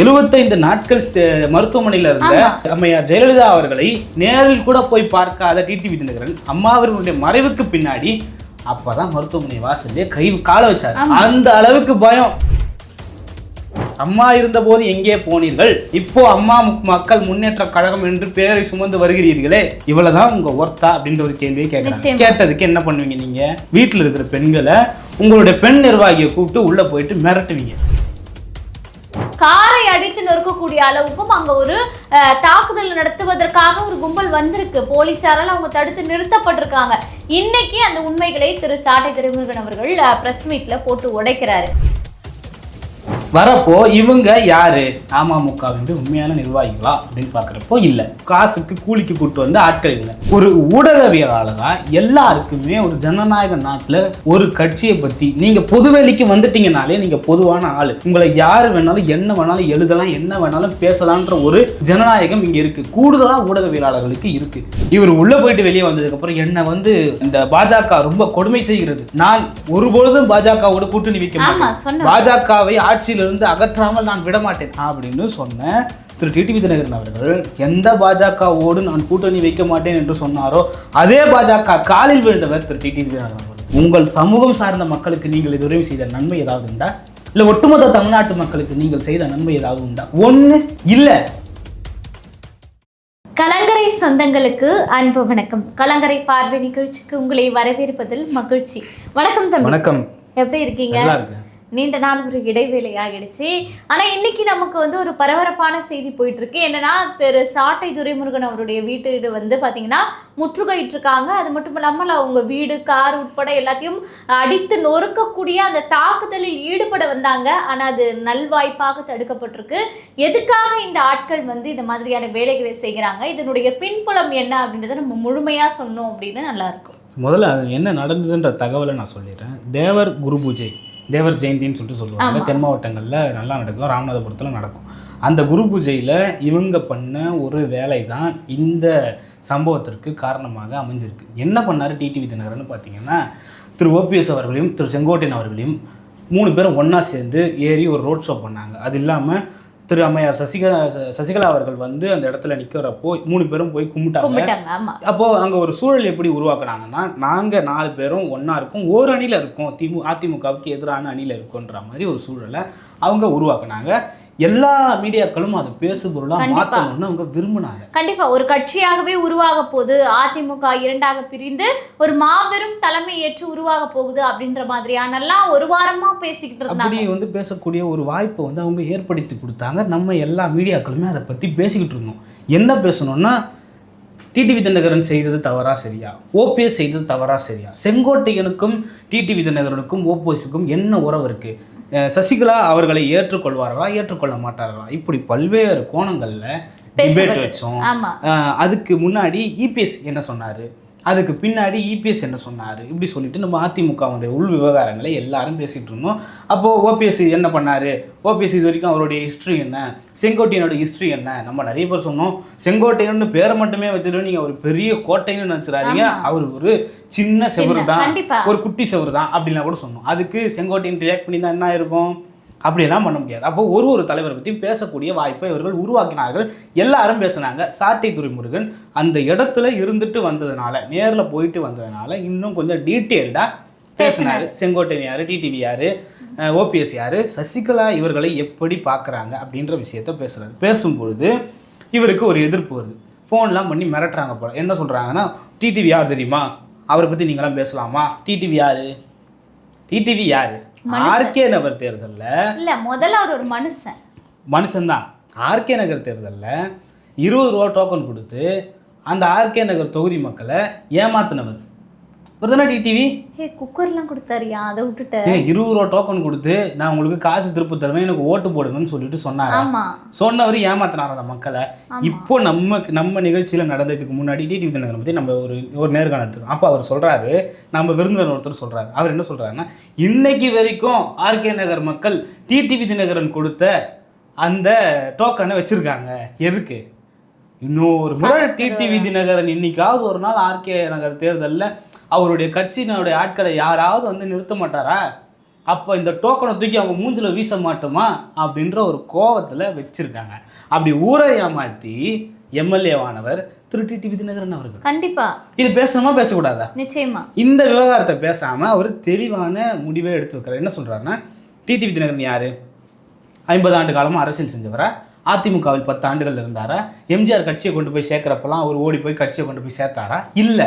எழுபத்தைந்து நாட்கள் மருத்துவமனையில இருந்த அம்மையார் ஜெயலலிதா அவர்களை நேரில் கூட போய் பார்க்காத டிடிவி தினகரன் அம்மா அவர்களுடைய மறைவுக்கு பின்னாடி அப்பதான் மருத்துவமனை வாசல்லே கை கால வச்சார். அந்த அளவுக்கு பயம். அம்மா இருந்தபோது எங்கே போனீர்கள்? இப்போ அம்மா மக்கள் முன்னேற்ற கழகம் என்று பெயரை சுமந்து வருகிறீர்களே. இவ்வளவுதான் உங்க ஒர்த்தா அப்படின்ற ஒரு கேள்வியை கேட்கறாங்க. கேட்டதுக்கு என்ன பண்ணுவீங்க நீங்க? வீட்டுல இருக்கிற பெண்களை உங்களுடைய பெண் நிர்வாகியை கூப்பிட்டு உள்ள போயிட்டு மிரட்டுவீங்க. காரை அடித்து நொறுக்கக்கூடிய அளவுக்கும் அங்க ஒரு அஹ், தாக்குதல் நடத்துவதற்காக ஒரு கும்பல் வந்திருக்கு. போலீசாரால் அவங்க தடுத்து நிறுத்தப்பட்டிருக்காங்க. இன்னைக்கு அந்த உண்மைகளை திரு. சாட்டை திருமுருகன் அவர்கள் பிரஸ் மீட்ல போட்டு உடைக்கிறாரு. வரப்போ இவங்க யாரு? அமமுகவின் உண்மையான நிர்வாகிகளா அப்படின்னு பாக்குறப்போ இல்ல. காசுக்கு கூலிக்கு கூட்டு வந்த ஆட்கள் இல்லை. ஒரு ஊடகவியலாளரா எல்லாருக்குமே ஒரு ஜனநாயக நாட்டுல ஒரு கட்சியை பத்தி நீங்க பொதுவெளிக்கு வந்துட்டீங்கனாலே நீங்க பொதுவான ஆளு. உங்களை யாரு வேணாலும் என்ன வேணாலும் எழுதலாம் என்ன வேணாலும் பேசலாம்ன்ற ஒரு ஜனநாயகம் இங்க இருக்கு. கூடுதலா ஊடகவியலாளர்களுக்கு இருக்கு. இவர் உள்ள போயிட்டு வெளியே வந்ததுக்கு அப்புறம் என்ன வந்து இந்த பாஜக ரொம்ப கொடுமை செய்கிறது. நான் ஒருபொழுதும் பாஜகவோட கூட்டணி வைக்க பாஜகவை ஆட்சியிலிருந்து அகற்றாமல் நான் விட மாட்டேன் அப்படின்னு சொன்ன திரு டிடிவி தினகரன் அவர்கள் எந்த பாஜகவோடு நான் கூட்டணி வைக்க மாட்டேன் என்று சொன்னாரோ அதே பாஜக காலில் விழுந்தவர் திரு டிடிவி தினகரன் அவர்கள். உங்கள் சமூகம் சார்ந்த மக்களுக்கு நீங்கள் இதுவரை செய்த நன்மை ஏதாவது உண்டா? இல்ல ஒட்டுமொத்த தமிழ்நாட்டு மக்களுக்கு நீங்கள் செய்த நன்மை ஏதாவது உண்டா? ஒண்ணு இல்ல. கலங்கரை சொந்தங்களுக்கு அன்பு வணக்கம். கலங்கரை பார்வை நிகழ்ச்சிக்கு உங்களை வரவேற்பதில் மகிழ்ச்சி. வணக்கம் தம்பி. வணக்கம். எப்படி இருக்கீங்க? நீண்ட நாள் ஒரு இடைவேளை ஆகிடுச்சு ஆனால் இன்னைக்கு நமக்கு வந்து ஒரு பரபரப்பான செய்தி போயிட்டுருக்கு. என்னன்னா திரு சாட்டை துரைமுருகன் அவருடைய வீட்டு வந்து பார்த்தீங்கன்னா முற்றுகையிட்டிருக்காங்க. அது மட்டும் இல்லாமல் அவங்க வீடு கார் உட்பட எல்லாத்தையும் அடித்து நொறுக்கக்கூடிய அந்த தாக்குதலில் ஈடுபட வந்தாங்க. ஆனால் அது நல்வாய்ப்பாக தடுக்கப்பட்டிருக்கு. எதுக்காக இந்த ஆட்கள் வந்து இந்த மாதிரியான வேலைகளை செய்கிறாங்க? இதனுடைய பின்புலம் என்ன அப்படின்றத நம்ம முழுமையா சொன்னோம் அப்படின்னு நல்லா இருக்கும். முதல்ல அது என்ன நடந்ததுன்ற தகவலை நான் சொல்லிடுறேன். தேவர் குரு பூஜை. தேவர் ஜெயந்தின்னு சொல்லிட்டு சொல்லுவாங்க தென் மாவட்டங்களில் நல்லா நடக்கும் ராமநாதபுரத்தில் நடக்கும். அந்த குரு பூஜையில் இவங்க பண்ண ஒரு வேலை தான் இந்த சம்பவத்திற்கு காரணமாக அமைஞ்சிருக்கு. என்ன பண்ணார் டிடிவி தினகரன் பார்த்தீங்கன்னா திரு ஓபிஎஸ் அவர்களையும் திரு செங்கோட்டையன் அவர்களையும் மூணு பேரும் ஒன்றா சேர்ந்து ஏறி ஒரு ரோட் ஷோ பண்ணாங்க. அது இல்லாமல் திரு அம்மையார் சசிகலா சசிகலா அவர்கள் வந்து அந்த இடத்துல நிற்கிறப்போ மூணு பேரும் போய் கும்பிட்டாங்க. கும்பிட்டாங்க ஆமா. அப்போ அங்க ஒரு சூழல் எப்படி உருவாக்குனாங்கன்னா நாங்க நாலு பேரும் ஒண்ணா இருக்கோம் ஒரு அணியில இருக்கோம் திமு அதிமுகவுக்கு எதிரான அணியில இருக்கோன்ற மாதிரி ஒரு சூழலை அவங்க உருவாக்குனாங்க. எல்லா மீடியாக்களும் அதை பேசு பொருளா கண்டிப்பா. மாத்தணும்னு அவங்க விரும்பினாங்க. கண்டிப்பா. ஒரு கட்சியாகவே உருவாக போகுது அதிமுக இரண்டாக பிரிந்து ஒரு மாபெரும் தலைமை ஏற்று உருவாக போகுது அப்படின்ற மாதிரியானெல்லாம் ஒரு வாரமா பேசிக்கிட்டு அப்படி இருந்தாங்க வந்து பேசக்கூடிய ஒரு வாய்ப்பை வந்து அவங்க ஏற்படுத்தி கொடுத்தாங்க. நம்ம எல்லா மீடியாக்களுமே அதை பற்றி பேசிக்கிட்டு இருந்தோம். என்ன பேசணும்னா டிடிவி தினகரன் செய்தது தவறா சரியா? ஓபிஎஸ் செய்தது தவறா சரியா? செங்கோட்டையனுக்கும் டிடிவி தினகரனுக்கும் ஓபிஎஸ்க்கும் என்ன உறவு இருக்கு? அஹ் சசிகலா அவர்களை ஏற்றுக்கொள்வார்களா ஏற்றுக்கொள்ள மாட்டார்களா இப்படி பல்வேறு கோணங்களில் டிபேட். வச்சோம். அதுக்கு முன்னாடி இபிஎஸ் என்ன சொன்னார்? அதுக்கு பின்னாடி இபிஎஸ் என்ன சொன்னார்? இப்படி சொல்லிட்டு நம்ம அதிமுகவுடைய உள் விவகாரங்களை எல்லாரும் பேசிகிட்டு இருந்தோம். அப்போது ஓபிஎஸ் என்ன பண்ணார்? ஓபிஎஸ் இது வரைக்கும் அவருடைய ஹிஸ்ட்ரி என்ன? செங்கோட்டையனோட ஹிஸ்ட்ரி என்ன? நம்ம நிறைய பேர் சொன்னோம். செங்கோட்டையன்னு பேரை மட்டுமே வச்சுட்டு நீங்கள் ஒரு பெரிய கோட்டைன்னு நினச்சிடாதீங்க. அவர் ஒரு சின்ன செவரு தான். ஒரு குட்டி செவரு தான் அப்படின்லாம் கூட சொன்னோம். அதுக்கு செங்கோட்டையன் ரியாக்ட் பண்ணி தான் என்ன இருக்கும் அப்படியெல்லாம் பண்ண முடியாது. அப்போ ஒரு ஒரு தலைவரை பற்றி பேசக்கூடிய வாய்ப்பை இவர்கள் உருவாக்கினார்கள். எல்லாரும் பேசுனாங்க. சாட்டை துரைமுருகன் அந்த இடத்துல இருந்துட்டு வந்ததுனால நேரில் போயிட்டு வந்ததுனால இன்னும் கொஞ்சம் டீட்டெயில்டாக பேசினார். செங்கோட்டையன் யார் டிடிவி யார் ஓபிஎஸ் யார் சசிகலா இவர்களை எப்படி பார்க்குறாங்க அப்படின்ற விஷயத்த பேசுகிறாரு பேசும்பொழுது இவருக்கு ஒரு எதிர்ப்பு வருது. ஃபோன்லாம் பண்ணி மிரட்டுறாங்க போல. என்ன சொல்கிறாங்கன்னா டிடிவி யார் தெரியுமா? அவரை பற்றி நீங்களாம் பேசலாமா? டிடிவி யார்? டிடிவி யார்? ஆர்கே நகர் தேர்தலில் இல்ல முதல்ல அவர் ஒரு மனுஷன். மனுஷன்தான். ஆர்கே நகர் தேர்தலில் இருபது ரூபா டோக்கன் கொடுத்து அந்த ஆர்கே நகர் தொகுதி மக்களை ஏமாத்தினவர். ஒரு தானே டிடிவி? ஏ குக்கர்லாம் கொடுத்தாருயா அதை விட்டுட்ட. ஏன் இருபது ரூபா டோக்கன் கொடுத்து நான் உங்களுக்கு காசு திருப்பி தருவேன் எனக்கு ஓட்டு போடுங்கன்னு சொல்லிட்டு சொன்னாங்க சொன்னவர் ஏமாத்தினார் அந்த மக்களை இப்போ நம்ம நம்ம நிகழ்ச்சியில் நடந்ததுக்கு முன்னாடி டிடிவி தினகரன் பற்றி நம்ம ஒரு ஒரு நேர்காணல் எடுத்துக்கோம் அப்போ அவர் சொல்கிறாரு நம்ம விருந்தினர் ஒருத்தர் சொல்கிறாரு அவர் என்ன சொல்கிறாருன்னா இன்னைக்கு வரைக்கும் ஆர்கே நகர் மக்கள் டிடிவி தினகரன் கொடுத்த அந்த டோக்கனை வச்சுருக்காங்க. எதுக்கு? இன்னொரு முறை டிடிவி தினகரன் இன்னைக்காவது ஒரு நாள் ஆர்கே நகர் தேர்தலில் அவருடைய கட்சியினுடைய ஆட்களை யாராவது வந்து நிறுத்த மாட்டாரா? அப்போ இந்த டோக்கனை தூக்கி அவங்க மூஞ்சில வீச மாட்டோமா? அப்படின்ற ஒரு கோவத்தில் வச்சிருக்காங்க. அப்படி ஊரை ஏமாற்றி எம்எல்ஏவானவர் திரு டிடி விதிநகரன் அவர்கள். கண்டிப்பா. இது பேசணுமா பேசக்கூடாதா? நிச்சயமா. இந்த விவகாரத்தை பேசாம அவர் தெளிவான முடிவை எடுத்து வைக்கிறார். என்ன சொல்றாருன்னா டிடி விதிநகரன் யாரு? ஐம்பது ஆண்டு காலமா அரசியல் செஞ்சவரா? அதிமுகவில் பத்து ஆண்டுகள் இருந்தாரா? எம்ஜிஆர் கட்சியை கொண்டு போய் சேர்க்கிறப்பெல்லாம் அவர் ஓடி போய் கட்சியை கொண்டு போய் சேர்த்தாரா? இல்ல.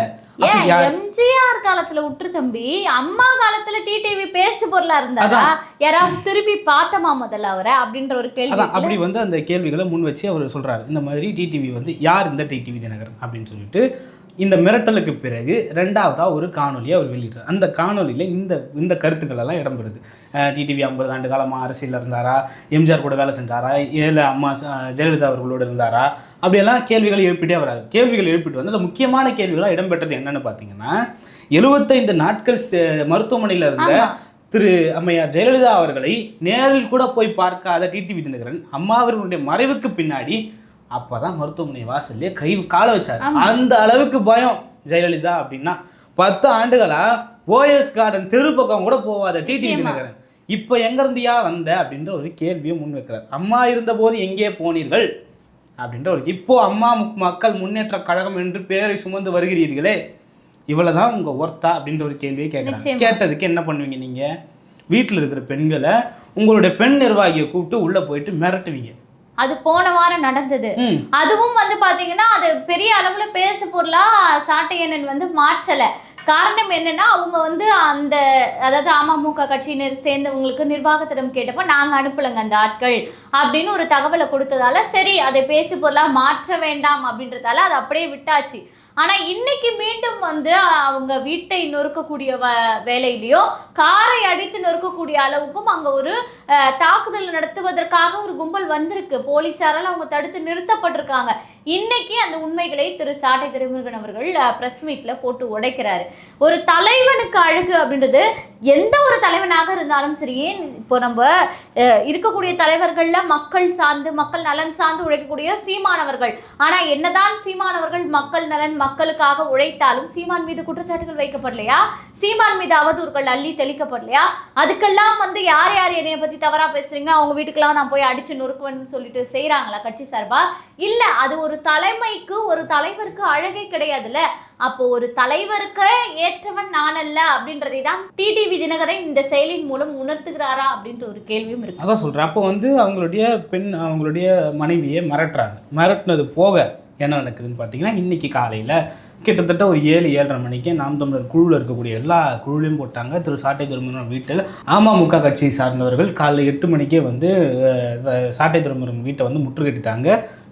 எம்ஜிஆர் காலத்துல விட்டுரு தம்பி அம்மா காலத்துல டிடிவி பேசு பொருளா இருந்தாரா? யாராவது திருப்பி பார்த்தமா முதல்ல அவரை அப்படின்ற ஒரு கேள்வி அப்படி வந்து அந்த கேள்விகளை முன் வச்சு அவர் சொல்றாரு. இந்த மாதிரி டிடிவி வந்து யார் இந்த டிடிவி தினகரன் அப்படின்னு சொல்லிட்டு இந்த மிரட்டலுக்கு பிறகு ரெண்டாவதா ஒரு காணொலியை அவர் வெளியிட்டார் அந்த காணொலியில இந்த இந்த கருத்துக்கள் எல்லாம் இடம்பெறுது டிடிவி ஐம்பது ஆண்டு காலமாக அரசியலில் இருந்தாரா? எம்ஜிஆர் கூட வேலை செஞ்சாரா? ஏழை அம்மா ஜெயலலிதா அவர்களோடு இருந்தாரா? அப்படியெல்லாம் கேள்விகள் எழுப்பிட்டே வராரு. கேள்விகள் எழுப்பிட்டு வந்து அந்த முக்கியமான கேள்விகளாக இடம்பெற்றது என்னன்னு பார்த்தீங்கன்னா எழுபத்தைந்து நாட்கள் மருத்துவமனையில் இருந்த திரு அம்மையார் ஜெயலலிதா அவர்களை நேரில் கூட போய் பார்க்காத டிடிவி தினகரன் அம்மா அவர்களுடைய மறைவுக்கு பின்னாடி அப்பதான் மருத்துவமனை வாசல்லே கை காலை வச்சார். அந்த அளவுக்கு பயம். ஜெயலலிதா அப்படின்னா பத்து ஆண்டுகளா ஓஎஸ் கார்டன் தெரு பக்கம் கூட போவாத டிடிவி நிச்சயமா. தினகரன். இப்போ எங்க இருந்தியா வந்த அப்படின்ற ஒரு கேள்வியை முன்வைக்கிறார் அம்மா இருந்தபோது எங்கே போனீர்கள்? அப்படின்ற ஒரு இப்போ அம்மா மக்கள் முன்னேற்ற கழகம் என்று பெயரை சுமந்து வருகிறீர்களே இவ்வளவுதான் உங்க ஒர்த்தா அப்படின்ற ஒரு கேள்வியை கேட்குறாங்க. கேட்டதுக்கு என்ன பண்ணுவீங்க நீங்க? வீட்டில் இருக்கிற பெண்களை உங்களுடைய பெண் நிர்வாகியை கூப்பிட்டு உள்ள போயிட்டு மிரட்டுவீங்க. அது போன வாரம் நடந்தது. அதுவும் வந்து பாத்தீங்கன்னா அது பெரிய அளவுல பேசு பொருளா சாட்டையண்ணன் வந்து மாற்றல. காரணம் என்னன்னா அவங்க வந்து அந்த அதாவது அமமுக கட்சியினர் சேர்ந்தவங்களுக்கு நிர்வாகத்திடம் கேட்டப்போ நாங்க அனுப்பலங்க அந்த ஆட்கள். அப்படின்னு ஒரு தகவலை கொடுத்ததால சரி அதை பேசு பொருளா மாற்ற வேண்டாம் அப்படின்றதால அதை அப்படியே விட்டாச்சு. ஆனால் இன்னைக்கு மீண்டும் வந்து அவங்க வீட்டை நொறுக்கக்கூடிய வ வேலையிலையோ காரை அடித்து நொறுக்கக்கூடிய அளவுக்கும் அங்கே ஒரு தாக்குதல் நடத்துவதற்காக ஒரு கும்பல் வந்திருக்கு. போலீஸாரால் அவங்க தடுத்து நிறுத்தப்பட்டிருக்காங்க. இன்னைக்கு அந்த உண்மைகளை திரு சாட்டை திருமுருகன் அவர்கள் பிரஸ் மீட்ல போட்டு உடைக்கிறாரு. ஒரு தலைவனுக்கு அழகு அப்படின்றது எந்த ஒரு தலைவனாக இருந்தாலும் சரி ஏன் இப்போ நம்ம இருக்கக்கூடிய தலைவர்களில் மக்கள் சார்ந்து மக்கள் நலன் சார்ந்து உழைக்கக்கூடிய சீமானவர்கள். ஆனால் என்னதான் சீமானவர்கள் மக்கள் நலன் மக்களுக்காக உழைத்தாலும் சீமான் மீது குற்றச்சாட்டுகள் வைக்கப்படலையா? சீமான் மீது அவதூறுகள் அள்ளி தெளிக்கப்படலையா? அதுக்கெல்லாம் வந்து யார் யார் என்னைய பற்றி தவறாக பேசுகிறீங்க அவங்க வீட்டுக்கெல்லாம் நான் போய் அடித்து நொறுக்குவேன்னு சொல்லிட்டு செய்கிறாங்களா கட்சி சார்பாக இல்லை அது ஒரு தலைமைக்கு ஒரு தலைவருக்கு அழகே கிடையாதுல்ல. அப்போ ஒரு தலைவருக்கு ஏற்றவன் நான் அல்ல அப்படின்றதை தான் டிடிவி தினகரன் இந்த செயலின் மூலம் உணர்த்துகிறாரா அப்படின்ற ஒரு கேள்வியும் இருக்கு. அதான் சொல்கிறேன் அப்போ வந்து அவங்களுடைய பெண் அவங்களுடைய மனைவியை மிரட்டுறாங்க. மிரட்டினது போக என்ன நடக்குதுன்னு பார்த்தீங்கன்னா இன்னைக்கு காலையில் கிட்டத்தட்ட ஒரு ஏழு ஏழரை மணிக்கு நாம் தமிழர் குழுவில் இருக்கக்கூடிய எல்லா குழுலையும் போட்டாங்க. திரு சாட்டை திருமணம் வீட்டில் அமமுக கட்சியை சார்ந்தவர்கள் காலைல எட்டு மணிக்கே வந்து சாட்டை திருமணம் வீட்டை வந்து முற்றுகிட்டாங்க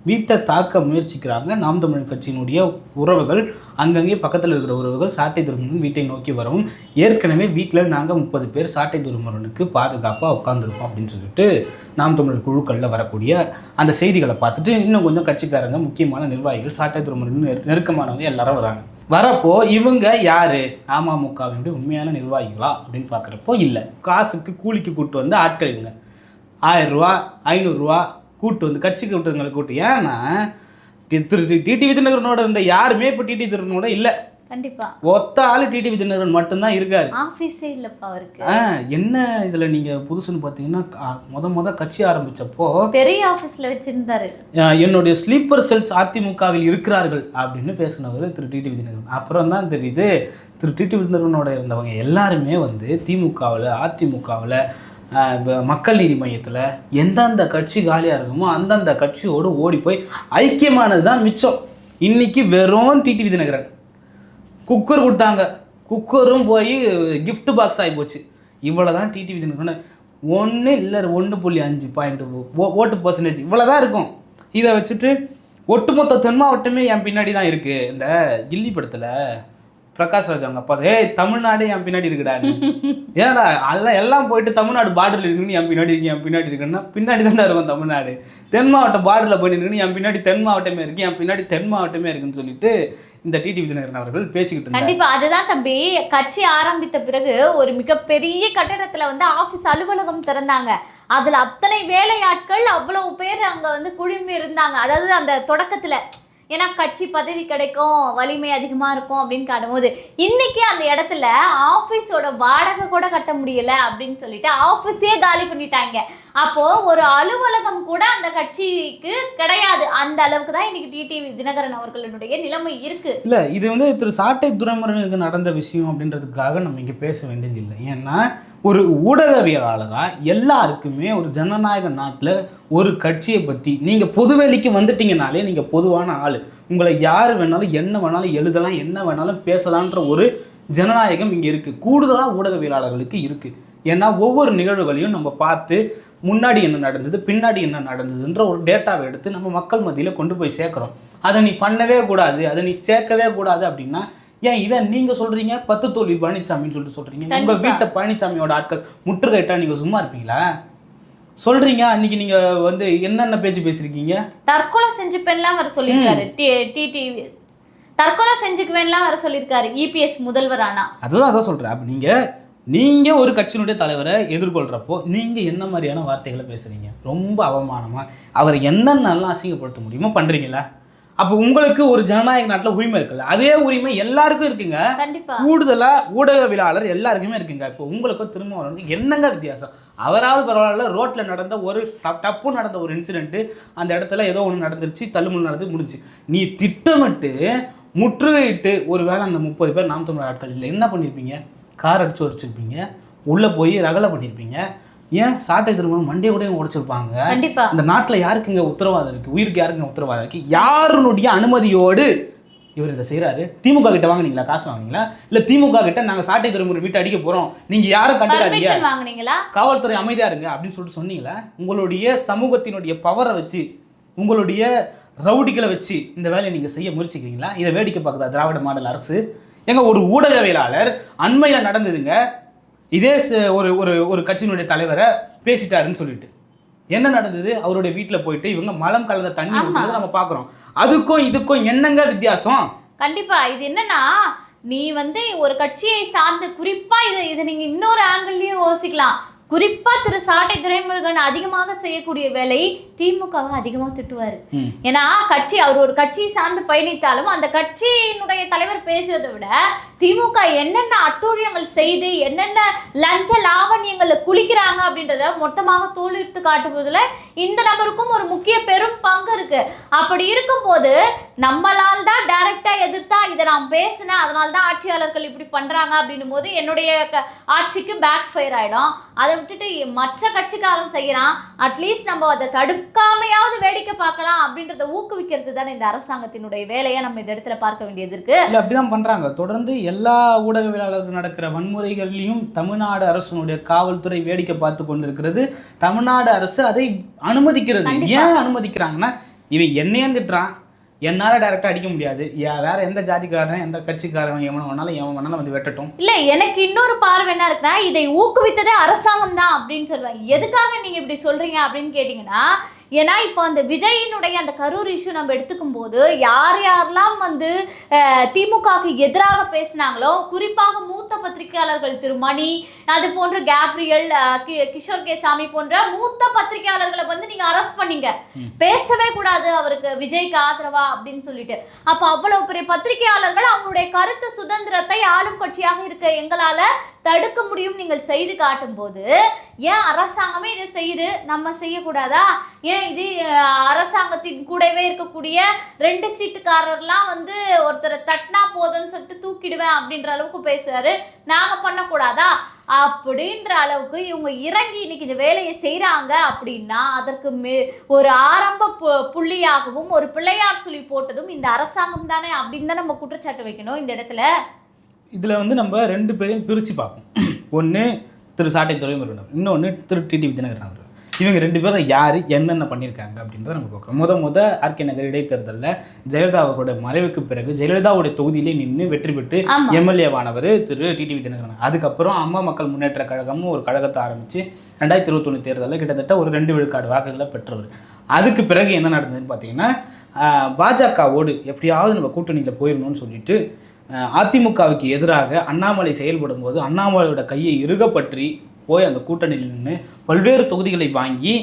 வீட்டை தாக்க முயற்சிக்கிறாங்க. நாம் தமிழ் கட்சியினுடைய உறவுகள் அங்கங்கே பக்கத்தில் இருக்கிற உறவுகள் சாட்டை துருமுருகன் வீட்டை நோக்கி வரவும் ஏற்கனவே வீட்டில் நாங்கள் முப்பது பேர் சாட்டை துருமரனுக்கு பாதுகாப்பாக உட்காந்துருக்கோம் அப்படின்னு சொல்லிட்டு நாம் தமிழர் குழுக்களில் வரக்கூடிய அந்த செய்திகளை பார்த்துட்டு இன்னும் கொஞ்சம் கட்சிக்காரங்க முக்கியமான நிர்வாகிகள் சாட்டை துருமரன் நெரு நெருக்கமானவங்க எல்லாரும் வராங்க. வரப்போ இவங்க யாரு? அமமுகவினுடைய உண்மையான நிர்வாகிகளா அப்படின்னு பார்க்குறப்போ இல்லை. காசுக்கு கூலிக்கு கூப்பிட்டு வந்து ஆட்கள் இவங்க. ஆயிரம் ரூபா ஐநூறுரூவா கூட்டு வந்து கட்சி கூட்டங்களை கூட்டு. ஏன்னா திரு டிடி விதிநகரனோட இருந்த யாருமே இப்போ டிடி திருநோட இல்லை. கண்டிப்பா. ஒத்த ஆள் டிடி விதிநகரன் மட்டும்தான் இருக்காரு. ஆபீஸே இல்லப்பா அவருக்கு. என்ன இதில் நீங்கள் புதுசுன்னு பார்த்தீங்கன்னா கா- முத முத கட்சி ஆரம்பிச்சப்போ பெரிய ஆபீஸ்ல வச்சிருந்தாரு. என்னுடைய ஸ்லீப்பர் செல்ஸ் அதிமுகவில் இருக்கிறார்கள் அப்படின்னு பேசினவர் திரு டிடி விதிநகரன் அப்புறம் தான் தெரியுது திரு டிடி விதிநகரனோட இருந்தவங்க எல்லாருமே வந்து திமுகவில் அதிமுகவில் மக்கள் நீதி மையத்தில் எந்தெந்த கட்சி காலியாக இருக்குமோ அந்தந்த கட்சியோடு ஓடி போய் ஐக்கியமானது தான் மிச்சம். இன்றைக்கி வெறும் டிடி விதிநகரன் குக்கர் கொடுத்தாங்க. குக்கரும் போய் கிஃப்ட் பாக்ஸ் ஆகி போச்சு. இவ்வளோ தான் டிடி விதிநகரன் ஒன்று இல்லை ஒன்று புள்ளி அஞ்சு பாயிண்ட் ஓட்டு பர்சன்டேஜ் இவ்வளோ தான் இருக்கும். இதை வச்சுட்டு ஒட்டுமொத்த தென் மாவட்டமே என் பின்னாடி தான் இருக்குது இந்த கில்லி படத்தில் பிரகாஷ் ராஜ் அவங்க அப்பா ஏய் தமிழ்நாடே என் பின்னாடி இருக்குடா நீ." ஏன்டா எல்லாம் எல்லாம் போயிட்டு தமிழ்நாடு பார்டரில் இருக்குன்னு என் பின்னாடி இருக்கு என் பின்னாடி இருக்குன்னா பின்னாடி தானே இருக்கும் தமிழ்நாடு. தென் மாவட்டம் பார்டரில் போயிட்டு இருக்குன்னு என் பின்னாடி தென் மாவட்டமே இருக்கு என் பின்னாடி தென் மாவட்டமே இருக்குன்னு சொல்லிட்டு இந்த டிடி விதிநகரன் அவர்கள் பேசிக்கிட்டு கண்டிப்பா அதுதான் தம்பி. கட்சி ஆரம்பித்த பிறகு ஒரு மிகப்பெரிய கட்டடத்துல வந்து ஆபீஸ் அலுவலகம் திறந்தாங்க. அதுல அத்தனை வேலையாட்கள் அவ்வளவு பேர் அங்க வந்து குழுமி இருந்தாங்க. அதாவது அந்த தொடக்கத்துல ஏன்னா கட்சி பதவி கிடைக்கும் வலிமை அதிகமாக இருக்கும் அப்படின்னு காட்டும்போது இன்னைக்கு அந்த இடத்துல ஆஃபீஸோட வாடகை கூட கட்ட முடியல அப்படின்னு சொல்லிட்டு ஆஃபீஸே காலி பண்ணிட்டாங்க. அப்போது ஒரு அலுவலகம் கூட அந்த கட்சிக்கு கிடையாது. அந்த அளவுக்கு தான் இன்னைக்கு டிடிவி தினகரன் அவர்களுடைய நிலைமை இருக்கு. இல்லை இது வந்து திரு சாட்டை துரைமுருகனுக்கு நடந்த விஷயம் அப்படின்றதுக்காக நம்ம இங்கே பேச வேண்டியது இல்லை ஏன்னா ஒரு ஊடகவியலாளராக எல்லாருக்குமே ஒரு ஜனநாயக நாட்டில் ஒரு கட்சியை பற்றி நீங்கள் பொதுவெளிக்கு வந்துட்டீங்கனாலே நீங்கள் பொதுவான ஆள். உங்களை யார் வேணாலும் என்ன வேணாலும் எழுதலாம் என்ன வேணாலும் பேசலான்ற ஒரு ஜனநாயகம் இங்கே இருக்குது கூடுதலாக ஊடகவியலாளர்களுக்கு இருக்குது ஏன்னா ஒவ்வொரு நிகழ்வுகளையும் நம்ம பார்த்து முன்னாடி என்ன நடந்தது பின்னாடி என்ன நடந்ததுன்ற ஒரு டேட்டாவை எடுத்து நம்ம மக்கள் மத்தியில் கொண்டு போய் சேர்க்குறோம். அதை நீ பண்ணவே கூடாது அதை நீ சேர்க்கவே கூடாது அப்படின்னா ஏன் இதை நீங்க சொல்றீங்க? பத்து தோல்வி பழனிசாமின்னு சொல்லிட்டு சொல்றீங்க. உங்க. வீட்டை பழனிசாமியோட ஆட்கள் முற்றுகையிட்டா நீங்க சும்மா இருப்பீங்களா? சொல்றீங்க. அன்னைக்கு நீங்க வந்து என்னென்ன பேச்சு பேசியிருக்கீங்க? தற்கொலை செஞ்சுப்பேன்லாம் வர சொல்லியிருக்காரு. டிடிவி தற்கொலை செஞ்சுக்குவேன்லாம் வர சொல்லியிருக்காரு. இபிஎஸ் முதல்வர் ஆனா. அதுதான் அதான் சொல்றேன். அப்ப நீங்க நீங்க ஒரு கட்சியினுடைய தலைவரை எதிர்கொள்றப்போ நீங்க என்ன மாதிரியான வார்த்தைகளை பேசுறீங்க? ரொம்ப அவமானமா. அவரை என்னென்னலாம் அசிங்கப்படுத்த முடியுமோ பண்றீங்களா அப்போ உங்களுக்கு ஒரு ஜனநாயக நாட்டில் உரிமை இருக்குல்ல? அதே உரிமை எல்லாருக்கும் இருக்குங்க. கண்டிப்பா. கூடுதலா ஊடகவியலாளர் எல்லாருக்குமே இருக்குங்க. இப்போ உங்களுக்கும் திருமாவளவனுக்கு என்னங்க வித்தியாசம்? அவராவது பரவாயில்ல ரோட்ல நடந்த ஒரு தப்பு நடந்த ஒரு இன்சிடென்ட் அந்த இடத்துல ஏதோ ஒன்று நடந்துருச்சு தள்ளுமுள் நடந்து முடிஞ்சு நீ திட்டமிட்டு முற்றுகையிட்டு ஒரு வேளை அந்த முப்பது பேர் நாம் தமிழர் ஆட்கள் இல்லை என்ன பண்ணியிருப்பீங்க கார் அடிச்சு உடச்சிருப்பீங்க. உள்ளே போய் ரகலை பண்ணியிருப்பீங்க ஏன் சாட்டை திருமணம் மண்டே கூட உடைச்சிருப்பாங்க? இந்த நாட்டில் யாருக்குங்க உத்தரவாதம் இருக்குது உயிருக்கு யாருக்குங்க உத்தரவாதம் இருக்குது யாருனுடைய அனுமதியோடு இவர் இதை செய்கிறாரு திமுக கிட்ட வாங்குனீங்களா? காசு வாங்குனீங்களா? இல்லை திமுக கிட்ட நாங்கள் சாட்டை துறைமுறை வீட்டை அடிக்க போகிறோம் நீங்கள் யாரும் கண்டுக்காதீங்க. காவல்துறை அமைதியாக இருங்க அப்படின்னு சொல்லிட்டு சொன்னீங்களா உங்களுடைய சமூகத்தினுடைய பவரை வச்சு உங்களுடைய ரவுடிகளை வச்சு இந்த வேலையை நீங்கள் செய்ய முயற்சிக்கிறீங்களா? இதை வேடிக்கை பார்க்குதா திராவிட மாடல் அரசு? எங்க ஒரு ஊடகவியலாளர் அண்மையில் நடந்ததுங்க இதே ஒரு ஒரு ஒரு கட்சியினுடைய தலைவரை பேசிட்டாருன்னு சொல்லிட்டு. என்ன நடந்தது? அவருடைய வீட்டில் போயிட்டு இவங்க மலம் கலந்த தண்ணி ஆமா. நம்ம பார்க்குறோம் அதுக்கும் இதுக்கும் என்னங்க வித்தியாசம்? கண்டிப்பா. இது என்னன்னா நீ வந்து ஒரு கட்சியை சார்ந்து குறிப்பா இது இது நீங்க இன்னொரு ஆங்கிள்லயும் யோசிக்கலாம். குறிப்பா திரு சாட்டை துரைமுருகன் அதிகமாக செய்யக்கூடிய வேலை திமுகவை அதிகமாக திட்டுவாரு. ஏன்னா கட்சி அவர் ஒரு கட்சியை சார்ந்து பயணித்தாலும் அந்த கட்சியினுடைய தலைவர் பேசுவதை விட திமுக என்னென்ன அட்டூழியங்கள் செய்து என்னென்ன லஞ்ச லாவண்யங்களை குளிக்கிறாங்க அப்படின்றத மொத்தமாக தோலிட்டு காட்டுவதில் இந்த நபருக்கும் ஒரு முக்கிய பெரும் பங்கு இருக்கு. அப்படி இருக்கும்போது நம்மளால் தான் டைரக்டா எதிர்த்தா இதை நான் பேசினேன் அதனால தான் ஆட்சியாளர்கள் இப்படி பண்றாங்க அப்படின்னும் போது என்னுடைய ஆட்சிக்கு பேக் ஃபயர் ஆயிடும். அதை விட்டுட்டு மற்ற கட்சிக்காரன் செய்யறான். அட்லீஸ்ட் நம்ம அதை தடுக்காமையாவது வேடிக்கை பார்க்கலாம் அப்படின்றத ஊக்குவிக்கிறது தானே இந்த அரசாங்கத்தினுடைய வேலையை நம்ம இந்த இடத்துல பார்க்க வேண்டியது இருக்கு. இல்லை அப்படிதான் பண்றாங்க. தொடர்ந்து எல்லா ஊடகவியலாளர்கள் நடக்கிற வன்முறைகள்லையும் தமிழ்நாடு அரசினுடைய காவல்துறை வேடிக்கை பார்த்து கொண்டிருக்கிறது. தமிழ்நாடு அரசு அதை அனுமதிக்கிறது. ஏன் அனுமதிக்கிறாங்கன்னா இவன் என்னையும் திட்டுறான். என்னால் டைரெக்டாக அடிக்க முடியாது. வேற எந்த ஜாதிக்காரன் எந்த கட்சிக்காரன் எவன் வேணாலும் எவன் வேணாலும் வந்து வெட்டட்டும். இல்ல எனக்கு இன்னொரு பார்வை என்ன இருக்குன்னா இதை ஊக்குவித்ததே அரசாங்கம் தான் அப்படின்னு சொல்லுவாங்க. எதுக்காக நீங்க இப்படி சொல்றீங்க அப்படின்னு கேட்டீங்கன்னா ஏன்னா இப்போ அந்த விஜயினுடைய அந்த கரூர் இஷ்யூ நம்ம எடுத்துக்கும் போது யார் யாரெல்லாம் வந்து திமுகவுக்கு எதிராக பேசினாங்களோ குறிப்பாக மூத்த பத்திரிகையாளர்கள் திரு மணி அது போன்ற கேப்ரியல் கிஷோர் கே சாமி போன்ற மூத்த பத்திரிகையாளர்களை வந்து நீங்க அரெஸ்ட் பண்ணீங்க. பேசவே கூடாது அவருக்கு விஜய்க்கு ஆதரவா அப்படின்னு சொல்லிட்டு அப்ப அவ்வளவு பெரிய பத்திரிகையாளர்கள் அவங்களுடைய கருத்து சுதந்திரத்தை ஆளும் கட்சியாக இருக்க எங்களால தடுக்க முடியும் நீங்கள் செய்து காட்டும் போது ஏன் அரசாங்கமே இதை செய்யுது? நம்ம செய்யக்கூடாதா? ஏன் இது அரசாங்கத்தின் கூடவே இருக்கக்கூடிய ரெண்டு சீட்டுக்காரர்லாம் வந்து ஒருத்தரை தட்டினா போதும்னு சொல்லிட்டு தூக்கிடுவேன் அப்படின்ற அளவுக்கு பேசுறாரு. நாங்க பண்ணக்கூடாதா? அப்படின்ற அளவுக்கு இவங்க இறங்கி இன்னைக்கு இந்த வேலையை செய்கிறாங்க அப்படின்னா அதற்கு மே ஒரு ஆரம்ப பு- புள்ளியாகவும் ஒரு பிள்ளையார் சொல்லி போட்டதும் இந்த அரசாங்கம் தானே அப்படின்னு தான் நம்ம குற்றச்சாட்டு வைக்கணும் இந்த இடத்துல. இதில் வந்து நம்ம ரெண்டு பேரையும் பிரித்து பார்ப்போம். ஒன்று திரு சாட்டை துறைமுருகன் இன்னொன்று திரு டிடி விஜயநகரன் அவர் இவங்க ரெண்டு பேரும் யார் என்னென்ன பண்ணியிருக்காங்க அப்படின்றத நம்ம பார்க்குறோம். முத முத ஆர்கே நகர் இடைத்தேர்தலில் ஜெயலலிதா அவர்களுடைய மறைவுக்கு பிறகு ஜெயலலிதாவுடைய தொகுதியிலே நின்று வெற்றி பெற்று எம்எல்ஏவானவர் திரு டிடி விஜயநகரன் அதுக்கப்புறம் அம்மா மக்கள் முன்னேற்ற கழகம்னு ஒரு கழகத்தை ஆரம்பித்து ரெண்டாயிரத்தி இருபத்தொன்று தேர்தலில் கிட்டத்தட்ட ஒரு ரெண்டு விழுக்காடு வாக்குகளை பெற்றவர். அதுக்கு பிறகு என்ன நடந்ததுன்னு பார்த்தீங்கன்னா பாஜகவோடு எப்படியாவது நம்ம கூட்டணியில் போயிடணும்னு சொல்லிட்டு அதிமுகவுக்கு எதிராக அண்ணாமலை செயல்படும் போது அண்ணாமலையோட கையை இறுக பற்றி போய் அந்த கூட்டணியில் நின்று பல்வேறு தொகுதிகளை வாங்கி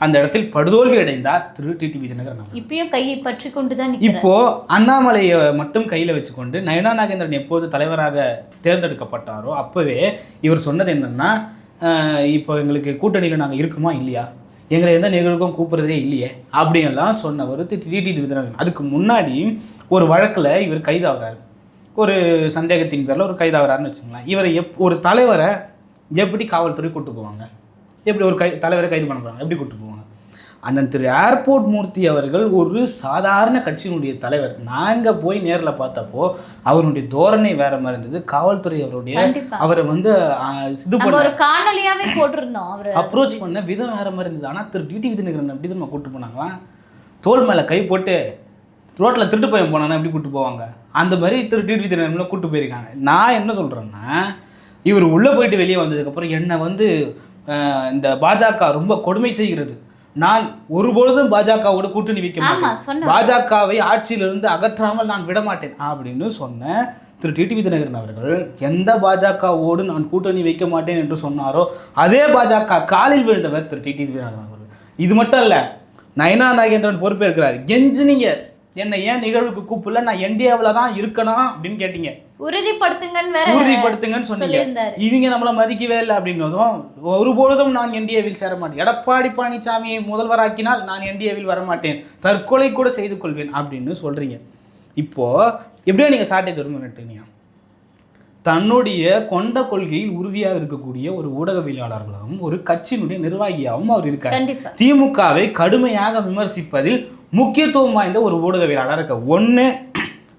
அந்த இடத்தில் படுதோல்வி அடைந்தார் திரு தினகரன் அவர்கள். இப்பயும் கையை பற்றி கொண்டு தான் இப்போ அண்ணாமலையை மட்டும் கையில் வச்சுக்கொண்டு நயனா நாகேந்திரன் எப்போது தலைவராக தேர்ந்தெடுக்கப்பட்டாரோ அப்போவே இவர் சொன்னது என்னன்னா இப்போ எங்களுக்கு கூட்டணியில் நாங்கள் இருக்குமா இல்லையா? எங்களை எந்த நிகழ்வுக்கும் கூப்பிடுறதே இல்லையே அப்படியெல்லாம் சொன்னவர் டிடி தினகரன். அதுக்கு முன்னாடி ஒரு வழக்கில் இவர் கைதாகிறார். ஒரு சந்தேகத்தின் பேரில் ஒரு கைதாகிறாருன்னு வச்சுங்களேன் இவரை எப் ஒரு தலைவரை எப்படி காவல்துறை கூட்டு போவாங்க? எப்படி ஒரு கை தலைவரை கைது பண்ண போகிறாங்க எப்படி கூட்டு போவாங்க? அண்ணன் திரு ஏர்போர்ட் மூர்த்தி அவர்கள் ஒரு சாதாரண கட்சியினுடைய தலைவர். நாங்கள் போய் நேரில் பார்த்தப்போ அவருடைய தோரணை வேற மாதிரி இருந்தது. காவல்துறை அவருடைய அவரை வந்து இது பண்ண போட்டிருந்தோம் அவரு. அப்ரோச் பண்ண விதம் வேற மாதிரி இருந்தது. ஆனால் திரு டிடி விதிநகரன் எப்படி நம்ம கூட்டு போனாங்களா? தோல் மேலே கை போட்டு ரோட்டில் திருட்டு பையன் போனானா எப்படி கூட்டு போவாங்க? அந்த மாதிரி திரு டிடி விதிநகரன் கூட்டு போயிருக்காங்க. நான் என்ன சொல்கிறேன்னா இவர் உள்ளே போயிட்டு வெளியே வந்ததுக்கப்புறம் என்னை வந்து இந்த பாஜக ரொம்ப கொடுமை செய்கிறது. நான் ஒருபொழுதும் பாஜகவோட கூட்டணி வைக்க மாட்டேன். பாஜகவை ஆட்சியிலிருந்து அகற்றாமல் நான் விட மாட்டேன் அப்படின்னு சொன்ன திரு டிடிவி தினகரன் அவர்கள் எந்த பாஜகவோடு நான் கூட்டணி வைக்க மாட்டேன் என்று சொன்னாரோ அதே பாஜக காலில் விழுந்தவர் திரு டிடிவி தினகரன் அவர்கள். இது மட்டும் இல்ல நயனா நாகேந்திரன் பொறுப்பேற்கிறார். கெஞ்சுனீங்க என்னை ஏன் நிகழ்வுக்கு கூப்பிடல? நான் என்டிஏவில் தான் இருக்கணும் அப்படின்னு கேட்டீங்க. உறுதிப்படுத்துங்கன்னு வேற உறுதிப்படுத்துங்கன்னு சொன்னீங்க. இவங்க நம்மளை மதிக்கவே இல்லை அப்படின்னதும் ஒருபொழுதும் நான் என்டிஏவில் சேர மாட்டேன் எடப்பாடி பழனிசாமியை முதல்வராக்கினால் நான் என்டிஏவில் வரமாட்டேன். தற்கொலை கூட செய்து கொள்வேன் அப்படின்னு சொல்றீங்க. இப்போ எப்படியோ நீங்க சாட்டை திரும்ப எடுத்துக்கினீங்க தன்னுடைய கொண்ட கொள்கையில் உறுதியாக இருக்கக்கூடிய ஒரு ஊடகவியலாளர்களாகவும் ஒரு கட்சியினுடைய நிர்வாகியாகவும் அவர் இருக்கார். திமுகவை கடுமையாக விமர்சிப்பதில் முக்கியத்துவம் வாய்ந்த ஒரு ஊடகவியலாளர் இருக்க ஒன்று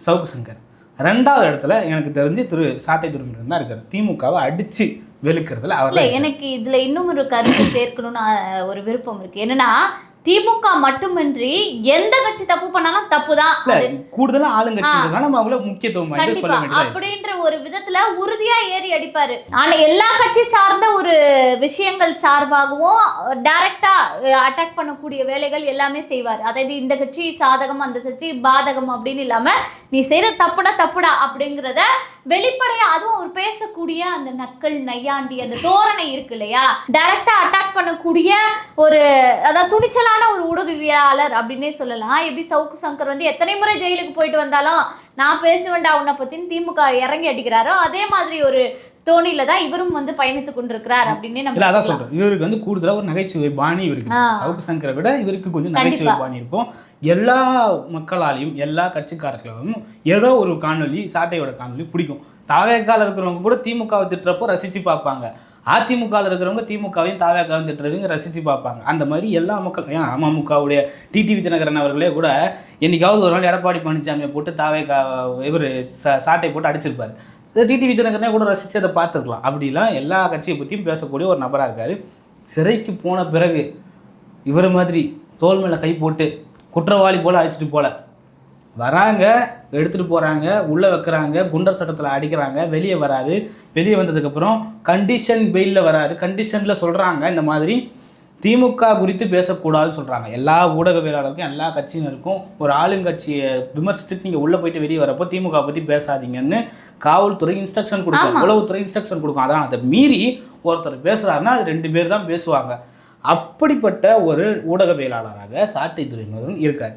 சவுக்கு சங்கர். ரெண்டாவது இடத்துல எனக்கு தெரிஞ்சு திரு சாட்டை துறைமுருகன் தான் இருக்கார். திமுகவை அடிச்சு வெளுக்கிறதுல அவர் எனக்கு இதுல இன்னும் ஒரு கருத்து சேர்க்கணும்னு ஒரு விருப்பம் இருக்கு. என்னன்னா திமுக மட்டுமின்றி எந்த கட்சி தப்பு பண்ணாலும் தப்பு தான் கூடுதலா ஆளுங்கட்சி நம்ம அவங்கள முக்கியத்துவம் அப்படின்ற ஒரு விதத்துல உறுதியா ஏறி அடிப்பாரு. ஆனா எல்லா கட்சி சார்ந்த ஒரு விஷயங்கள் சார்பாகவும் டைரக்டா அட்டாக் பண்ணக்கூடிய வேலைகள் எல்லாமே செய்வார். அதாவது இந்த கட்சி சாதகம் அந்த கட்சி பாதகம் அப்படின்னு இல்லாம நீ செய்யற தப்புனா தப்புடா அப்படிங்கிறத வெளிப்படையா அதுவும் அவர் பேசக்கூடிய அந்த நக்கல் நையாண்டி அந்த தோரணை இருக்கு இல்லையா டைரக்டா அட்டாக் பண்ணக்கூடிய ஒரு அதாவது துணிச்சலான ஒரு ஊடகவியலாளர் அப்படின்னே சொல்லலாம் எப்படி சவுக்கு சங்கர் வந்து எத்தனை முறை ஜெயிலுக்கு போயிட்டு வந்தாலும் நான் பேசுவேன்டா உன்னை பத்தின்னு திமுக இறங்கி அடிக்கிறாரோ அதே மாதிரி ஒரு தோணியில தான் இவரும் வந்து பயணித்து கொண்டிருக்கிறார் அப்படின்னே நம்ம அதான். சொல்றேன் இவருக்கு வந்து கூடுதலா ஒரு நகைச்சுவை பாணி இருக்கு. சவுக்கு சங்கரை விட இவருக்கு கொஞ்சம் நகைச்சுவை. பாணி இருக்கும் எல்லா மக்களாலையும் எல்லா கட்சிக்காரர்களும் ஏதோ ஒரு காணொலி சாட்டையோட காணொலி பிடிக்கும். தாவேக்கால இருக்கிறவங்க கூட திமுகவை திட்டுறப்போ ரசித்து பார்ப்பாங்க. அதிமுகவில் இருக்கிறவங்க திமுகவையும் தாவேக்காவையும் திட்டுறவங்க ரசித்து பார்ப்பாங்க. அந்த மாதிரி எல்லா மக்கள் ஏன் அமமுகவுடைய டிடிவி தினகரன் அவர்களே கூட என்றைக்காவது ஒரு நாள் எடப்பாடி பழனிசாமியை போட்டு தாவேக்கா இவர் சாட்டை போட்டு அடிச்சிருப்பார். டிடிவி தினகரனே கூட ரசித்து அதை பார்த்துருக்கலாம். அப்படிலாம் எல்லா கட்சியை பற்றியும் பேசக்கூடிய ஒரு நபராக இருக்கார். சிறைக்கு போன பிறகு இவர் மாதிரி தோல் மேலே கை போட்டு குற்றவாளி போல் அழைச்சிட்டு போல. வராங்க எடுத்துகிட்டு போகிறாங்க உள்ளே வைக்கிறாங்க குண்டர் சட்டத்தில் அடிக்கிறாங்க வெளியே வராரு. வெளியே வந்ததுக்கப்புறம் கண்டிஷன் பெயிலில் வராரு. கண்டிஷனில் சொல்கிறாங்க இந்த மாதிரி திமுக குறித்து பேசக்கூடாதுன்னு சொல்கிறாங்க எல்லா ஊடகவியலாளருக்கும் எல்லா கட்சியினருக்கும் ஒரு ஆளுங்கட்சியை விமர்சிச்சுட்டு நீங்கள் உள்ளே போயிட்டு வெளியே வரப்போ திமுக பற்றி பேசாதீங்கன்னு காவல்துறை இன்ஸ்ட்ரக்ஷன் கொடுக்கும். உளவுத்துறை இன்ஸ்ட்ரக்ஷன் கொடுக்கும். அதான் அதை மீறி ஒருத்தர் பேசுகிறாருன்னா அது ரெண்டு பேர் தான் பேசுவாங்க. அப்படிப்பட்ட ஒரு ஊடகவியலாளராக சாட்டை துறைமுருகன் இருக்கார்.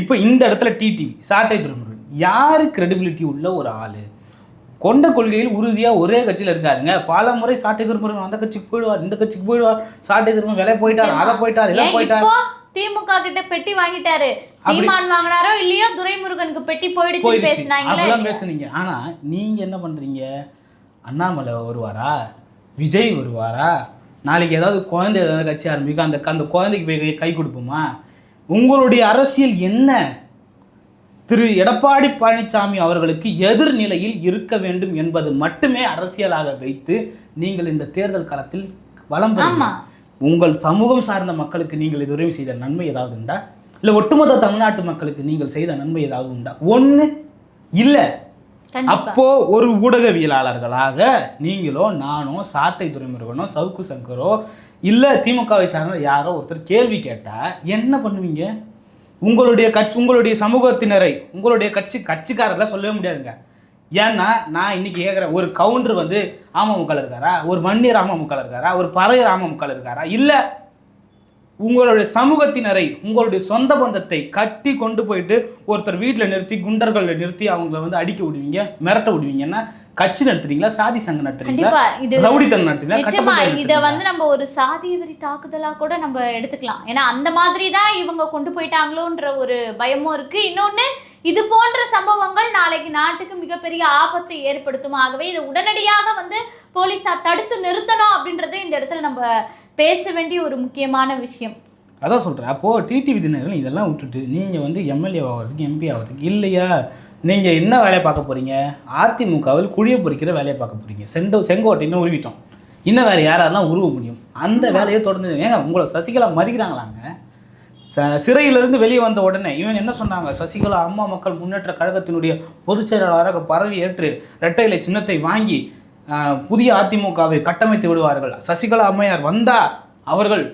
இப்போ இந்த இடத்துல டிடிவி சாட்டை துறைமுருகன் யாரு கிரெடிபிலிட்டி உள்ள ஒரு ஆள்? கொண்ட கொள்கையில் உறுதியாக ஒரே கட்சியில் இருக்காருங்க. பல முறை சாட்டை துறைமுருகன் அந்த கட்சிக்கு போயிடுவார் இந்த கட்சிக்கு போயிடுவார் சாட்டை துறைமுருகன் விலை போயிட்டார் அதை போயிட்டார் இதை போயிட்டார். திமுக கிட்ட பெட்டி வாங்கிட்டாரு? சீமான் வாங்கினாரோ இல்லையோ துரைமுருகனுக்கு பெட்டி போயிடுச்சு. அப்படிலாம் பேசுனீங்க. ஆனா நீங்க என்ன பண்றீங்க? அண்ணாமலை வருவாரா? விஜய் வருவாரா? நாளைக்கு ஏதாவது குழந்தை ஏதாவது கட்சி ஆரம்பிக்கும் அந்த அந்த குழந்தைக்கு போய் கை- கொடுப்போமா? உங்களுடைய அரசியல் என்ன? திரு எடப்பாடி பழனிசாமி அவர்களுக்கு எதிர்நிலையில் இருக்க வேண்டும் என்பது மட்டுமே அரசியலாக வைத்து நீங்கள் இந்த தேர்தல் பெறுங்கள். ஆமா. உங்கள் சமூகம் சார்ந்த மக்களுக்கு நீங்கள் இதுவரையும் செய்த நன்மை ஏதாவது உண்டா? இல்லை ஒட்டுமொத்த தமிழ்நாட்டு மக்களுக்கு நீங்கள் செய்த நன்மை ஏதாவது உண்டா? ஒன்று இல்லை. அப்போ ஒரு ஊடகவியலாளர்களாக நீங்களோ நானோ சாத்தை துறைமுருகனோ சவுக்கு சங்கரோ இல்லை திமுகவை சார்ந்த யாரோ ஒருத்தர் கேள்வி கேட்டால் என்ன பண்ணுவீங்க? உங்களுடைய கட்சி உங்களுடைய சமூகத்தினரை உங்களுடைய கட்சி கட்சிக்காரர்களை சொல்லவே முடியாதுங்க. ஏன்னா நான் இன்னைக்கு கேட்குறேன் ஒரு கவுண்டர் வந்து அமமுகல இருக்காரா? ஒரு மன்னியர் அமமுகல இருக்காரா? ஒரு பறையர் அமமுகல இருக்காரா? இல்லை உங்களுடைய சமூகத்தினரை உங்களுடைய சொந்த பந்தத்தை கட்டி கொண்டு போயிட்டு ஒருத்தர் வீட்டில் நிறுத்தி குண்டர்களை நிறுத்தி அவங்கள வந்து அடிக்க விடுவீங்க மிரட்ட விடுவீங்கன்னா கட்சி நடத்துறீங்களா? சாதி சங்கம் நடத்துறீங்களா? ரவுடித்தனம் நடத்துறீங்களா? இத? வந்து நம்ம ஒரு சாதிய வரி தாக்குதலா கூட நம்ம எடுத்துக்கலாம். ஏன்னா அந்த மாதிரி தான் இவங்க கொண்டு போயிட்டாங்களோன்ற ஒரு பயமும் இருக்கு. இன்னொன்னு இது போன்ற சம்பவங்கள் நாளைக்கு நாட்டுக்கு மிகப்பெரிய ஆபத்தை ஏற்படுத்தும். ஆகவே இதை உடனடியாக வந்து போலீஸார் தடுத்து நிறுத்தணும் அப்படின்றது இந்த இடத்துல நம்ம பேச வேண்டிய ஒரு முக்கியமான விஷயம். அதான் சொல்கிறேன் அப்போது டிடிவி தினகரன் இதெல்லாம் விட்டுட்டு நீங்கள் வந்து எம்எல்ஏ ஆகிறதுக்கு எம்பி ஆகிறதுக்கு இல்லையா? நீங்கள் என்ன வேலையை பார்க்க போகிறீங்க அதிமுகவில் குழிய பொறிக்கிற வேலையை பார்க்க போகிறீங்க செண்டோ செங்கோட்டைன்னு உருவிட்டோம். இன்னும் வேறு யாரெல்லாம் உருவ முடியும். அந்த வேலையை தொடர்ந்து ஏங்க உங்களை சசிகலா மதிக்கிறாங்களாங்க ச சிறையிலிருந்து வெளியே வந்த உடனே இவங்க என்ன சொன்னாங்க? சசிகலா அம்மா மக்கள் முன்னேற்ற கழகத்தினுடைய பொதுச் செயலாளராக பதவி ஏற்று இரட்டை இலை சின்னத்தை வாங்கி புதிய அதிமுகவை கட்டமைத்து விடுவார்கள். சசிகலா அம்மையார் வந்தா அவர்கள்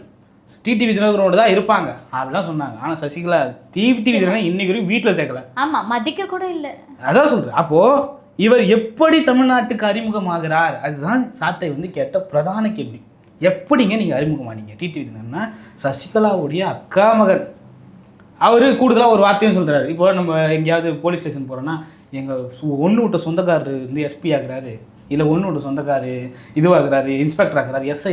டிடிவி தினகரோடு தான் இருப்பாங்க. அப்படிலாம் சொன்னாங்க. ஆனால் சசிகலா டிவி தினகரன் இன்னைக்கு வரைக்கும் வீட்டில் சேர்க்கல. ஆமா மதிக்க கூட இல்ல. அதான் சொல்கிறேன் அப்போது இவர் எப்படி தமிழ்நாட்டுக்கு அறிமுகமாகிறார்? அதுதான் சாட்டை வந்து கேட்ட பிரதான கேள்வி. எப்படிங்க நீங்கள் அறிமுகமானீங்க? டிடிவி தினகரன்னா சசிகலாவுடைய அக்கா மகன். அவர் கூடுதலாக ஒரு வார்த்தையும் சொல்கிறாரு இப்போ நம்ம எங்கேயாவது போலீஸ் ஸ்டேஷன் போகிறோன்னா எங்கள் ஒன்று விட்ட சொந்தக்காரர் வந்து எஸ்பி ஆகுறாரு. இல்லை ஒன்று விட்ட சொந்தக்காரு இதுவாகிறாரு இன்ஸ்பெக்டர் ஆகுறாரு எஸ்ஐ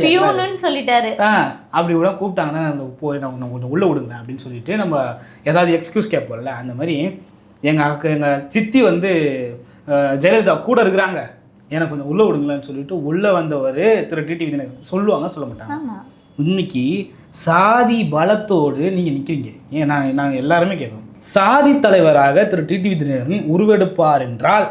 சொல்லிட்டாரு. ஆ அப்படி கூட கூப்பிட்டாங்கன்னா நம்ம போய் நம்ம கொஞ்சம் உள்ளே விடுங்க அப்படின்னு சொல்லிட்டு நம்ம ஏதாவது எக்ஸ்கியூஸ் கேட்போம்ல அந்த மாதிரி எங்கள் அக்கா எங்கள் சித்தி வந்து ஜெயலலிதா கூட இருக்கிறாங்க. எனக்கு கொஞ்சம் உள்ளே விடுங்களேன்னு சொல்லிட்டு உள்ளே வந்தவர் திரு டிடிவி தினகரன் சொல்லுவாங்க சொல்ல மாட்டாங்க. இன்னைக்கு சாதி பலத்தோடு நீங்கள் நிற்கிறீங்க ஏன் நான் நாங்கள் எல்லாருமே கேட்குறோம் சாதி தலைவராக திரு டிடிவி தினகரன் உருவெடுப்பார் என்றால்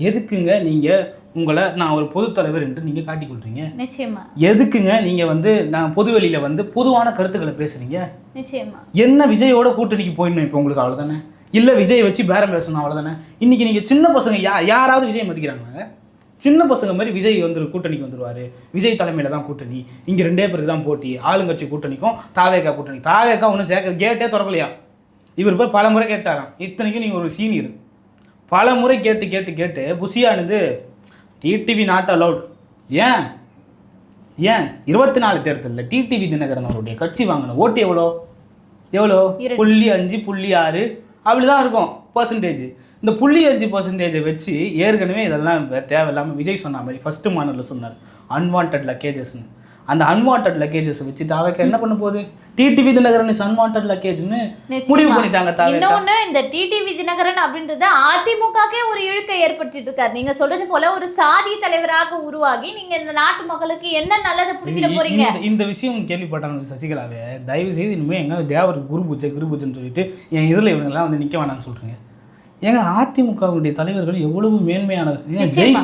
எதுக்குங்க நீங்கள் உங்களை நான் ஒரு பொதுத் தலைவர் என்று நீங்கள் காட்டிக் கொள்றீங்க நிச்சயமா. எதுக்குங்க நீங்கள் வந்து நான் பொதுவெளியில் வந்து பொதுவான கருத்துக்களை பேசுகிறீங்க நிச்சயமா. என்ன விஜயோட கூட்டணிக்கு போயிடணும் இப்போ உங்களுக்கு அவ்வளோதானே இல்லை விஜய் வச்சு பேரம் பேசணும் அவ்வளோதானே இன்றைக்கி நீங்கள் சின்ன பசங்க யா யாராவது விஜய் மதிக்கிறாங்களாங்க? சின்ன பசங்க மாதிரி விஜய் வந்து கூட்டணிக்கு வந்துருவாரு. விஜய் தலைமையில் தான் கூட்டணி. இங்கே ரெண்டே பேருக்கு தான் போட்டி. ஆளுங்கட்சி கூட்டணிக்கும் தாவேக்கா கூட்டணி. தாவேக்கா ஒன்றும் சேர்க்க கேட்டே திறக்கலையா? இவர் போய் பல முறை கேட்டாராம். இத்தனைக்கும் நீங்கள் ஒரு சீனியர். பல முறை கேட்டு கேட்டு கேட்டு புசியானது டிடிவி நாட் அலவுட் ஏன்? ஏன்? இருபத்தி நாலு தேர்தலில் டிடிவி தினகரன் அவருடைய கட்சி வாங்கின ஓட்டு எவ்வளோ? எவ்வளோ. புள்ளி அஞ்சு புள்ளி ஆறு. அப்படிதான் இருக்கும். பர்சன்டேஜ் இந்த புள்ளி அஞ்சு பர்சன்டேஜை வச்சு ஏற்கனவே இதெல்லாம் தேவையில்லாமல் விஜய் சொன்ன மாதிரி ஃபஸ்ட்டு மாடலில் சொன்னார். அன்வான்ட் லக்கேஜஸ்னு. அந்த அன்வான்ட் லக்கேஜஸ் வச்சு தாவைக்க என்ன பண்ண போகுது? டிடிவி தினகரன் இஸ் அன்வான்ட் லக்கேஜ்னு முடிவு. பண்ணிட்டாங்க தாவேக்கா. இன்னொன்னு இந்த டிடிவி தினகரன் அப்படின்றது அதிமுகக்கே ஒரு இழுக்கை ஏற்படுத்திட்டு இருக்காரு. நீங்க சொல்றது போல ஒரு சாதி தலைவராக உருவாகி நீங்க இந்த நாட்டு மக்களுக்கு என்ன நல்லதை புடிக்கிட போறீங்க? இந்த விஷயம் கேள்விப்பட்டாங்க சசிகலாவே தயவு செய்து இனிமேல் எங்க தேவர் குரு பூஜை குரு பூஜைன்னு சொல்லிட்டு என் இதில் இவங்கெல்லாம் வந்து நிற்க வேணாம்னு சொல்கிறீங்க ஏங்க அதிமுகவுடைய தலைவர்கள் எவ்வளவு மேன்மையானது ஏங்க, நிச்சயமா.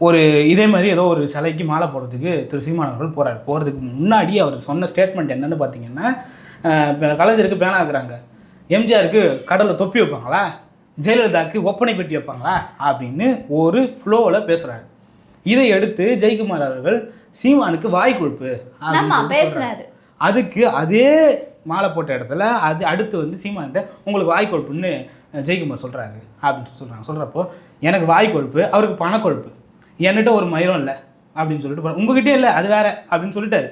ஒரு இதே மாதிரி ஏதோ ஒரு சிலைக்கு மாலை போடுறதுக்கு திரு சீமான் அவர்கள் போகிறார் போகிறதுக்கு முன்னாடி அவர் சொன்ன ஸ்டேட்மெண்ட் என்னன்னு பார்த்தீங்கன்னா கலைஞருக்கு பேனா வைக்கிறாங்க எம்ஜிஆருக்கு கடலில் தொப்பி வைப்பாங்களா? ஜெயலலிதாவுக்கு ஒப்பனை பெட்டி வைப்பாங்களா? அப்படின்னு ஒரு ஃப்ளோவில் பேசுகிறாரு இதை எடுத்து ஜெயக்குமார் அவர்கள் சீமானுக்கு வாய் கொழுப்பு அதுக்கு அதே மாலை போட்ட இடத்துல அது அடுத்து வந்து சீமான்கிட்ட உங்களுக்கு வாய் கொழுப்புன்னு ஜெயக்குமார் சொல்கிறாரு அப்படின்னு சொல்கிறாங்க சொல்கிறப்போ எனக்கு வாய் கொழுப்பு அவருக்கு பணக்கொழுப்பு என்கிட்ட ஒரு மயிரம் இல்லை அப்படின்னு சொல்லிட்டு போறாரு. உங்ககிட்டயே இல்லை அது வேற அப்படின்னு சொல்லிட்டாரு.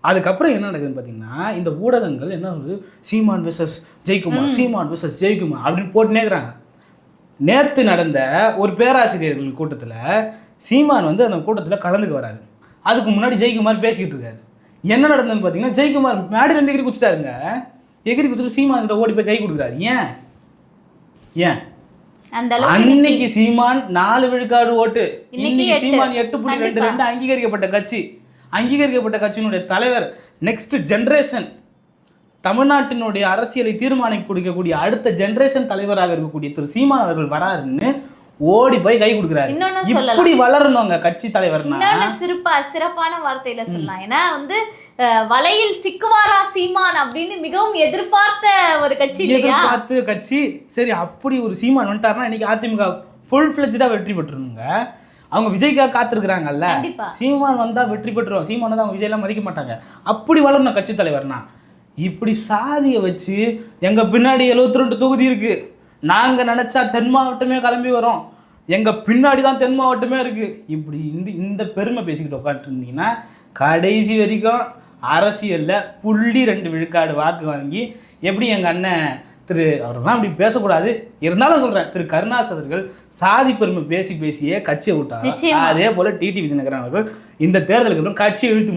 அதுக்கப்புறம் என்ன நடக்குதுன்னு பார்த்தீங்கன்னா இந்த ஊடகங்கள் என்ன ஆகுது சீமான் விசஸ் ஜெயக்குமார் சீமான் விசஸ் ஜெயக்குமார் அப்படின்னு போட்டுனே இருக்கிறாங்க. நேற்று நடந்த ஒரு பேராசிரியர்கள் கூட்டத்தில் சீமான் வந்து அந்த கூட்டத்தில் கலந்துக்கு வராரு. அதுக்கு முன்னாடி ஜெயக்குமார் பேசிக்கிட்டு இருக்காரு. என்ன நடந்ததுன்னு பார்த்தீங்கன்னா ஜெயக்குமார் மேடையிலேருந்து எகிரி குச்சிட்டாருங்க எகிரி குச்சிட்டு சீமான் கிட்ட ஓடி போய் கை கொடுக்குறாரு. ஏன்? ஏன்? அந்த அன்னைக்கு சீமான் நாலு விழுக்காடு ஓட்டு இன்னைக்கு. சீமான் எட்டு புள்ளி ரெண்டு. ரெண்டு அங்கீகரிக்கப்பட்ட கட்சி அங்கீகரிக்கப்பட்ட கட்சியினுடைய தலைவர் நெக்ஸ்ட் ஜெனரேஷன் தமிழ்நாட்டினுடைய அரசியலை தீர்மானிக்க கொடுக்கக்கூடிய அடுத்த ஜெனரேஷன் தலைவராக இருக்கக்கூடிய திரு சீமான் அவர்கள் வராருன்னு ஓடி போய் கை கொடுக்குறாரு. இப்படி வளரணுங்க கட்சி தலைவர்னா. இன்னொன்னு சிறப்பா சிறப்பான வார்த்தையில சொல்லலாம். ஏன்னா வந்து வலையில் சிக்குவாரா சீமான் அப்படின்னு மிகவும் எதிர்பார்த்த ஒரு கட்சி எதிர்பார்த்து கட்சி. சரி அப்படி ஒரு சீமான் வந்துட்டாருன்னா இன்னைக்கு அதிமுக ஃபுல் ஃபிளெஜ்டா வெற்றி பெற்றுருங்க. அவங்க விஜய்க்காக காத்திருக்கிறாங்கல்ல. சீமான் வந்தா வெற்றி பெற்றுருவாங்க. சீமான் வந்து அவங்க விஜயெல்லாம் மதிக்க மாட்டாங்க. அப்படி வளரணும் கட்சி தலைவர்னா. இப்படி சாதியை வச்சு எங்க பின்னாடி 72 ரெண்டு தொகுதி இருக்கு. நாங்க நினைச்சா தென் மாவட்டமே கிளம்பி வரோம். எங்க பின்னாடி தான் தென் மாவட்டமே இருக்கு. இப்படி இந்த இந்த பெருமை பேசிக்கிட்டு உட்காந்துட்டு இருந்தீங்கன்னா கடைசி வரைக்கும் அரசியல்ல புள்ளி ரெண்டு விழுக்காடு வாக்கு வாங்கி எப்படி எங்க அண்ணன் திரு அவரெல்லாம் அப்படி பேசக்கூடாது. இருந்தாலும் சொல்றேன் திரு கருணாஸ் அவர்கள் சாதி பெருமை பேசி பேசியே கட்சியை விட்டாங்க. அதே போல டிடி விஜயநகரன் அவர்கள் இந்த தேர்தலுக்கு அப்புறம் கட்சியை இழுத்து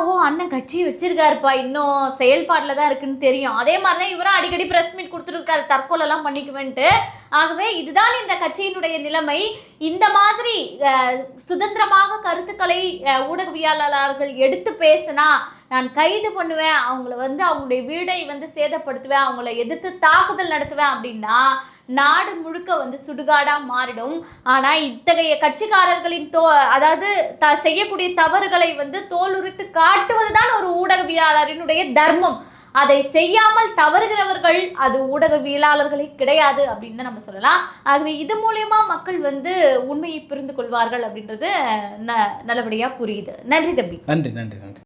அம்மாவும் ஓ அண்ணன் கட்சி வச்சிருக்காருப்பா. இன்னும் செயல்பாட்டில் தான் இருக்குன்னு தெரியும். அதே மாதிரி தான் இவரும் அடிக்கடி ப்ரெஸ் மீட் கொடுத்துருக்காரு. தற்கொலைலாம் பண்ணிக்குவேன்ட்டு. ஆகவே இதுதான் இந்த கட்சியினுடைய நிலைமை. இந்த மாதிரி சுதந்திரமாக கருத்துக்களை ஊடகவியலாளர்கள் எடுத்து பேசினா நான் கைது பண்ணுவேன். அவங்கள வந்து அவங்களுடைய வீடை வந்து சேதப்படுத்துவேன். அவங்கள எதிர்த்து தாக்குதல் நடத்துவேன் அப்படின்னா நாடு முழுக்க வந்து சுடுகாடா மாறிடும். ஆனா இத்தகைய கட்சிக்காரர்களின் தோ அதாவது த செய்யக்கூடிய தவறுகளை வந்து தோலுரித்து காட்டுவதுதான் ஒரு ஊடகவியலாளரினுடைய தர்மம். அதை செய்யாமல் தவறுகிறவர்கள் அது ஊடகவியலாளர்களே கிடையாது அப்படின்னு நம்ம சொல்லலாம். ஆகவே இது மூலியமா மக்கள் வந்து உண்மையை புரிந்து கொள்வார்கள் அப்படின்றது ந நல்லபடியா புரியுது. நன்றி தம்பி. நன்றி நன்றி நன்றி.